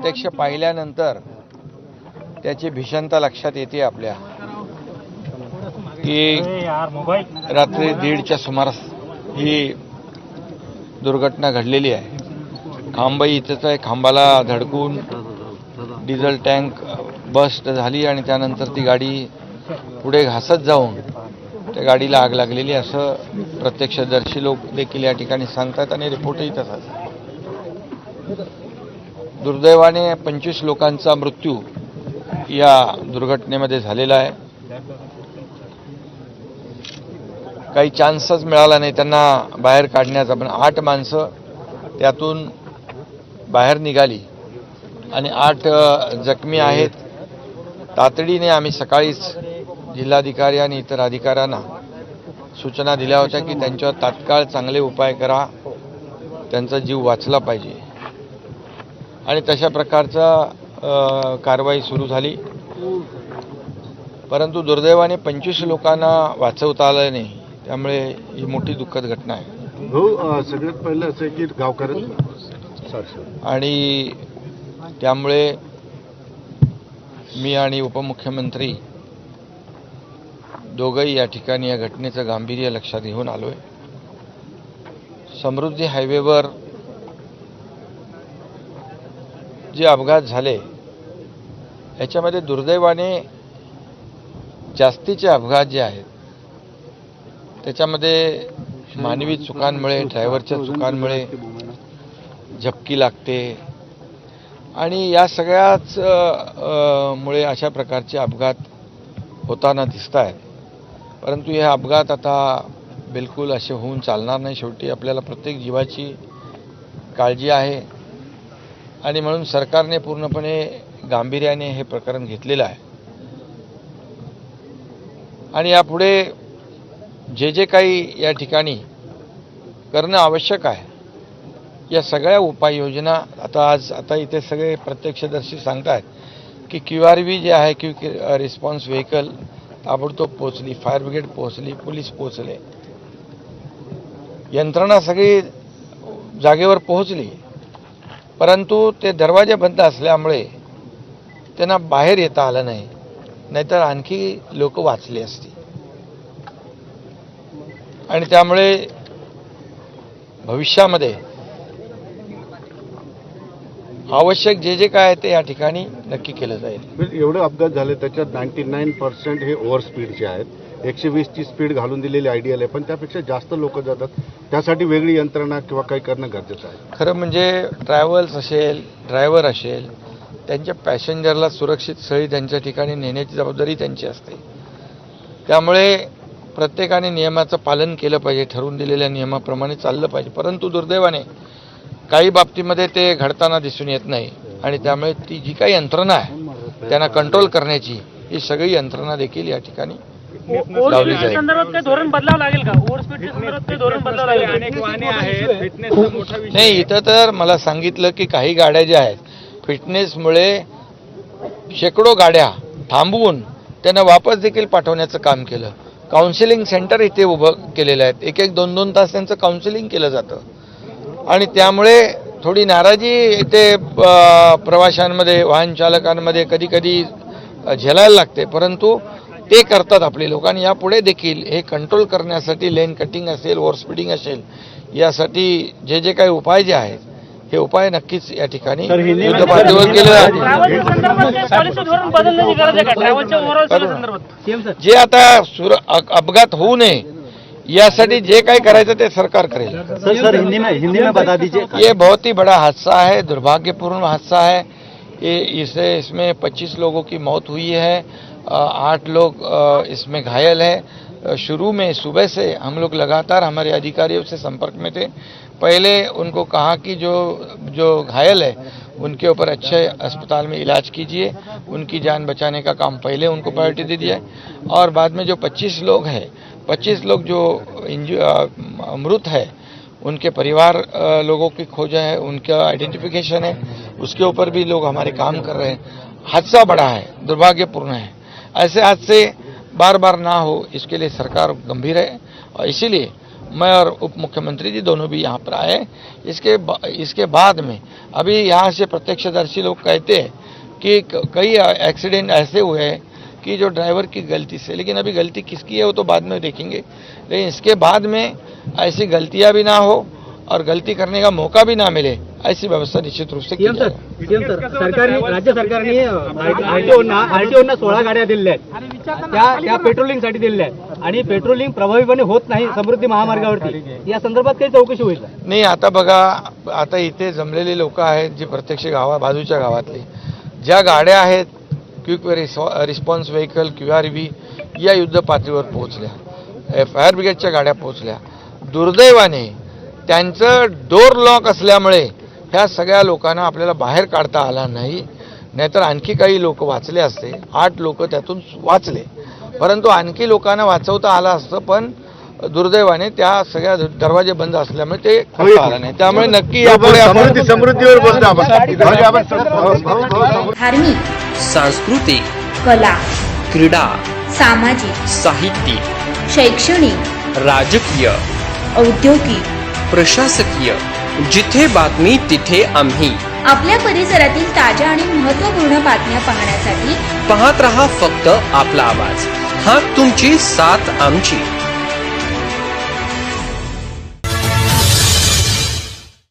प्रत्यक्ष पाहिल्यानंतर त्याची भीषणता लक्षात येते आपल्या की रात्री दीडच्या सुमारास ही दुर्घटना घडलेली आहे खांबई इथंच आहे खांबाला धडकून डिझेल टँक बस्ट झाली आणि त्यानंतर ती गाडी पुढे घासत जाऊन त्या गाडीला आग लागलेली असं प्रत्यक्षदर्शी लोक देखील या ठिकाणी सांगतात आणि रिपोर्टही तसाच आहे. दुर्दैवाने पंचवीस लोकांचा मृत्यू या दुर्घटनेमध्ये झालेला आहे. काही चान्सच मिळाला नाही त्यांना बाहेर काढण्याचा पण आठ माणसं त्यातून बाहेर निघाली. आणि आठ जखमी आहेत. तातडीने आम्ही सकाळीच जिल्हाधिकारी आणि इतर अधिकाऱ्यांना सूचना दिल्या होत्या की त्यांच्यावर तात्काळ चांगले उपाय करा. त्यांचा जीव वाचला पाहिजे. आणि तशा प्रकारचा कारवाई सुरू झाली. परंतु दुर्दैवाने पंचवीस लोकांना वाचवता आलं नाही. त्यामुळे ही मोठी दुःखद घटना आहे. अ, सगळ्यात पहिलं असं की गावकऱ्यां आणि त्यामुळे मी आणि उपमुख्यमंत्री दोघंही या ठिकाणी या घटनेचं गांभीर्य लक्षात घेऊन आलो आहे समृद्धी हायवेवर जे अपघात झाले याच्यामध्ये दुर्दैवाने जास्तीचे अपघात जे आहेत त्याच्यामध्ये मानवी चुकांमुळे ड्रायव्हरच्या चुकांमुळे झपकी लागते. आणि या सगळ्याच मुळे अशा प्रकारचे अपघात होताना दिसत आहेत. परंतु हे अपघात आता बिलकुल असे होऊन चालणार नाही. शेवटी आपल्याला प्रत्येक जीवाची काळजी आहे. आणि म्हणून सरकारने पूर्णपणे गांभीर्याने हे प्रकरण घेतलेलं आहे. आणि यापुढे जे जे काही या ठिकाणी करणं आवश्यक आहे या सगळ्या उपाययोजना आता आज आता इथे सगळे प्रत्यक्षदर्शी सांगतायत की क्यू आर व्ही जे आहे क्यू रिस्पॉन्स व्हेकल ताबडतोब पोचली फायर ब्रिगेड पोहोचली पोलीस पोहोचले यंत्रणा सगळी जागेवर पोहोचली. परंतु ते दरवाजे बंद असल्यामुळे त्यांना बाहेर येता आलं नाही. नाहीतर आणखी लोक वाचली असती आणि त्यामुळे भविष्यामध्ये आवश्यक जे जे काय आहे ते या ठिकाणी नक्की केलं जाईल. एवढे अपघात झाले त्याच्यात नाईन्टी नाईन पर्सेंट हे ओव्हर स्पीडचे आहेत. एकशे वीसची स्पीड घालून दिलेली आयडियल आहे पण त्यापेक्षा जास्त लोक जातात. त्यासाठी वेगळी यंत्रणा किंवा काही करणं गरजेचं आहे. खरं म्हणजे ट्रॅव्हल्स असेल ड्रायव्हर असेल त्यांच्या पॅसेंजरला सुरक्षित स्थळी त्यांच्या ठिकाणी नेण्याची जबाबदारी त्यांची असते. त्यामुळे प्रत्येकाने नियमाचं पालन केलं पाहिजे ठरवून दिलेल्या नियमाप्रमाणे चाललं पाहिजे. परंतु दुर्दैवाने काही बाबतीमध्ये ते घडताना दिसून येत नाही आणि त्यामुळे ती जी काही यंत्रणा आहे त्यांना कंट्रोल करण्याची ही सगळी यंत्रणा देखील या ठिकाणी लावली स्पीडच्या जाईल. संदर्भात काही धोरण बदलावं लागेल का? संदर्भात काही धोरण बदलावं लागेल? का? अनेक वाहने आहेत. फिटनेसचा मोठा विषय नाही इथं तर मला सांगितलं की काही गाड्या ज्या आहेत फिटनेसमुळे शेकडो गाड्या थांबवून त्यांना वापस देखील पाठवण्याचं काम केलं. काउन्सिलिंग सेंटर इथे उभं केलेलं आहेत. एक एक दोन दोन तास त्यांचं काउन्सिलिंग केलं जातं. आणि त्यामुळे थोडी नाराजी इथे प्रवाशांमध्ये वाहन चालकांमध्ये कधी कधी झेलायला लागते. परंतु ते करतात आपले लोक. आणि यापुढे देखील हे कंट्रोल करण्यासाठी लेन कटिंग असेल ओव्हर स्पीडिंग असेल यासाठी जे जे काही उपाय जे आहेत हे उपाय नक्कीच या ठिकाणी जे आता सुर अपघात होऊ नये यासाठी जे काही करायचं ते सरकार करेल. सर सर हिंदी में हिंदी में बता दीजिए ये बहुत ही बड़ा हादसा है दुर्भाग्यपूर्ण हादसा है। ये इसे इसमें 25 लोगों की मौत हुई है। आठ लोग इसमें घायल हैं। शुरू में सुबह से हम लोग लगातार हमारे अधिकारियों से संपर्क में थे। पहले उनको कहा कि जो जो घायल है, उनके ऊपर अच्छे अस्पताल में इलाज कीजिए। उनकी जान बचाने का काम पहले उनको प्रायोरिटी दे दिया और बाद में जो 25 लोग हैं 25 लोग जो मृत है, उनके परिवार लोगों की खोज है, उनका आइडेंटिफिकेशन है। उसके ऊपर भी लोग हमारे काम कर रहे हैं। हादसा बड़ा है, दुर्भाग्यपूर्ण है। ऐसे हादसे बार बार ना हो, इसके लिए सरकार गंभीर है। और इसीलिए मैं और उप मुख्यमंत्री जी दोनों भी यहाँ पर आए इसके बा- इसके बाद में अभी यहाँ से प्रत्यक्षदर्शी लोग कहते हैं कि, कई एक्सीडेंट ऐसे हुए हैं कि जो ड्राइवर की गलती से, लेकिन अभी गलती किसकी है वो तो बाद में देखेंगे। लेकिन इसके बाद में ऐसी गलतियाँ भी ना हो और गलती करने का मौका भी ना मिले ऐसी व्यवस्था निश्चित रूप से की सरकारने राज्य सरकारने आरटीओना आरटीओना सोळा गाड्या दिलेल्या आहेत. त्या त्या पेट्रोलिंगसाठी दिलेल्या आहेत. आणि पेट्रोलिंग प्रभावीपणे होत नाही समृद्धी महामार्गावरती. या संदर्भात काही चौकशी होईल का? नाही आता बघा आता इथे जमलेले लोक आहेत जे प्रत्यक्ष गावा बाजूच्या गावातले. ज्या गाड्या आहेत quick response vehicle Q R V या युद्ध पातळीवर पोहोचल्या. फायर ब्रिगेडच्या गाड्या पोहोचल्या. दुर्दैवाने त्यांचं डोर लॉक असल्यामुळे ह्या सगळ्या लोकांना आपल्याला बाहेर काढता आला नाही. नाहीतर आणखी काही लोक वाचले असते. आठ लोक त्यातून वाचले. परंतु आणखी लोकांना वाचवता आलं असतं पण दुर्दैवाने त्या सगळ्या दरवाजे बंद असल्यामुळे ते करता आलं नाही. त्यामुळे नक्की यापुढे समृद्धीवर. धार्मिक सांस्कृतिक कला क्रीडा सामाजिक साहित्यिक शैक्षणिक राजकीय औद्योगिक प्रशासकीय जिथे बातमी तिथे आम्ही. आपल्या परिसरातील ताज्या आणि महत्त्वपूर्ण बातम्या पाहण्यासाठी पाहत रहा फक्त आपला आवाज. हा तुमची साथ आमची.